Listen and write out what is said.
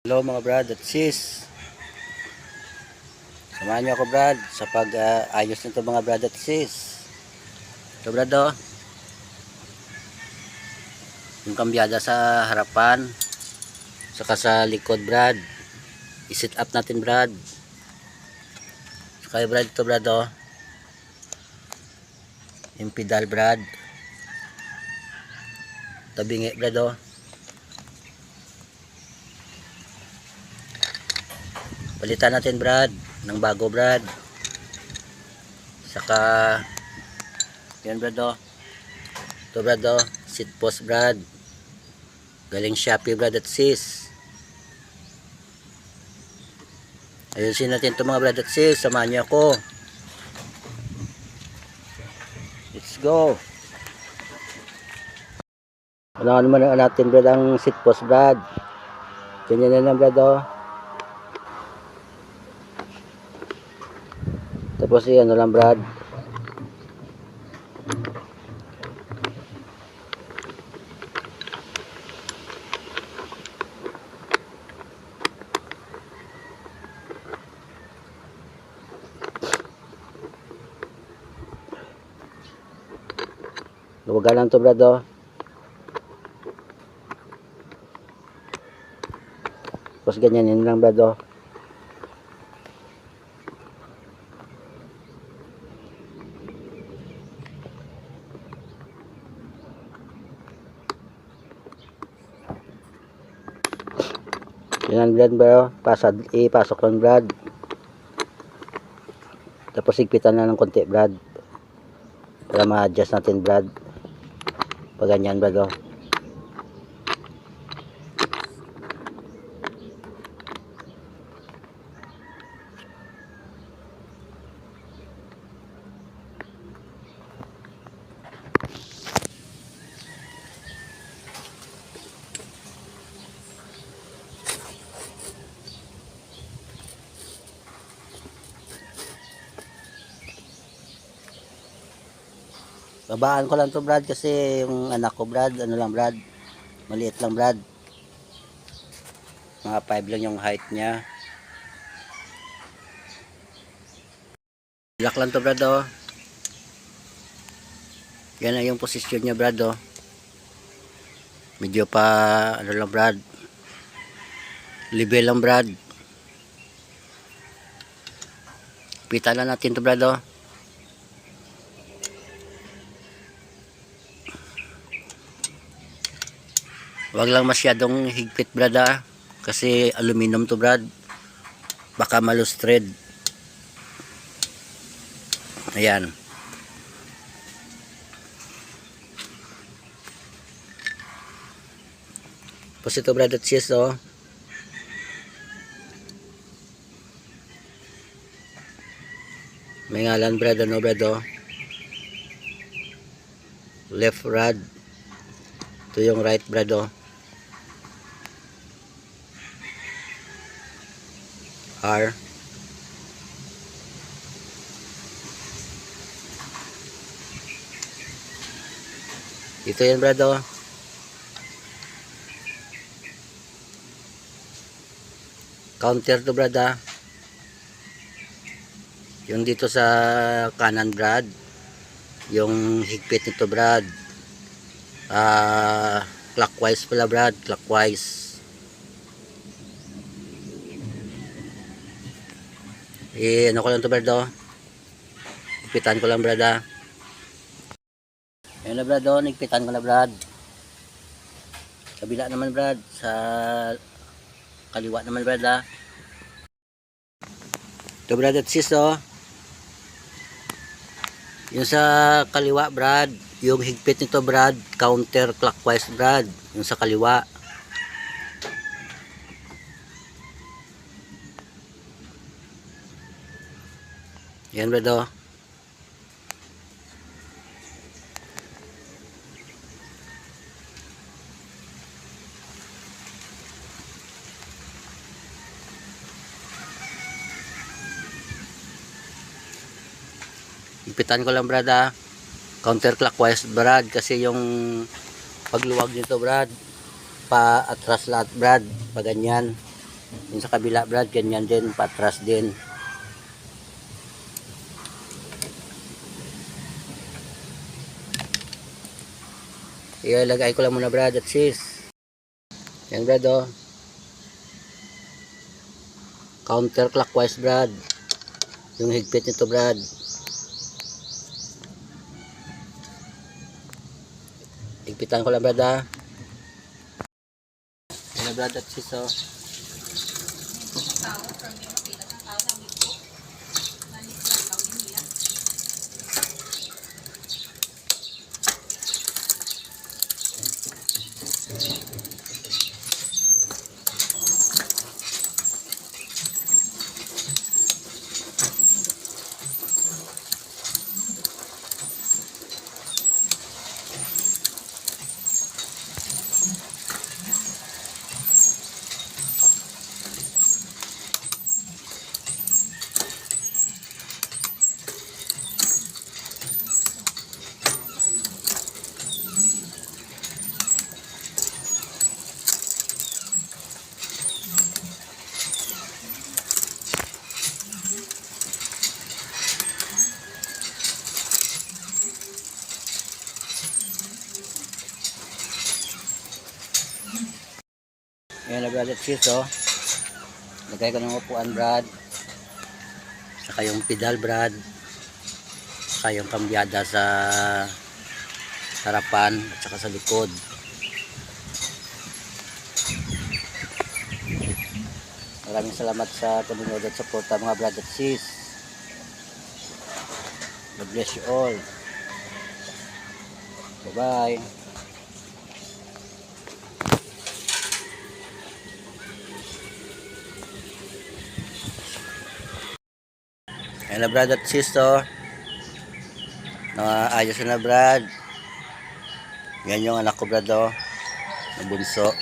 Hello mga brad at sis. Samahan niyo ako brad sa pag-ayos nito mga brad at sis. Ito brad oh. Yung kambyada sa harapan. Saka sa likod brad. I-sit up natin brad. Saka brad ito brad oh. Yung pedal brad. Tabingi brad oh. Palitan natin Brad ng bago Brad. Saka yan Brad oh. Ito Brad oh, seat post Brad. Galing Shopee Brad at sis. Ayusin natin ito mga Brad at sis. Samahan niyo ako. Let's go. Ano naman natin Brad ang seat post Brad. Ganyan na lang Brad oh. Tapos yan lang Brad. Luwagan lang to Brad oh. Tapos ganyan yun lang Brad oh. Yan Brad bro, pasad, ipasok lang Brad. Tapos higpitan na ng konti Brad. Para ma-adjust natin Brad. Pag ganyan Brad oh. Babaan ko lang to Brad kasi yung anak ko Brad, ano lang Brad, maliit lang Brad. Mga 5 lang yung height niya. Lock lang to Brad oh. Yan na yung posisyon niya Brad oh. Medyo pa ano lang Brad. Level lang Brad. Pita lang natin to Brad oh. Wag lang masyadong higpit brad ah. Kasi aluminum to brad. Baka malustred. Ayan. Tapos ito brad at sis oh. May ngalan brad ano brad oh. Left rod. Ito yung right brad oh. R Ito yan brad oh. Counter to brad ah. Yung dito sa kanan brad. Yung higpit nito brad. Ah, clockwise pala brad, clockwise. Eh, ano ko lang to brad oh. Higpitan ko lang brad ah. Ayun na brad oh, nigpitan ko na brad. Kabila naman brad, sa kaliwa naman brad ah. Ito brad at sis oh. Yung sa kaliwa brad, yung higpit nito brad, counter clockwise brad, yung sa kaliwa. Yan brad oh. Ipitan ko lang brad ah. Counterclockwise brad kasi yung pagluwag nito brad pa atras lahat brad pa ganyan Yung sa kabila brad, ganyan din, patras din. Ilalagay ko lang muna brad at sis. Yan brad oh. Counterclockwise brad. Yung higpit nito brad. Higpitan ko lang brad ah. Yan brad at sis oh. Ayan na brad at sis oh. Lagay ko ng upuan brad. Saka yung pedal brad. Saka yung kambyada sa harapan at saka sa likod. Maraming salamat sa panonood at suporta mga brad at sis. God bless you all. Bye-bye. Hello brad at sister. Nakaayos na brad. Yan yung anak ko brad oh. Na bunso.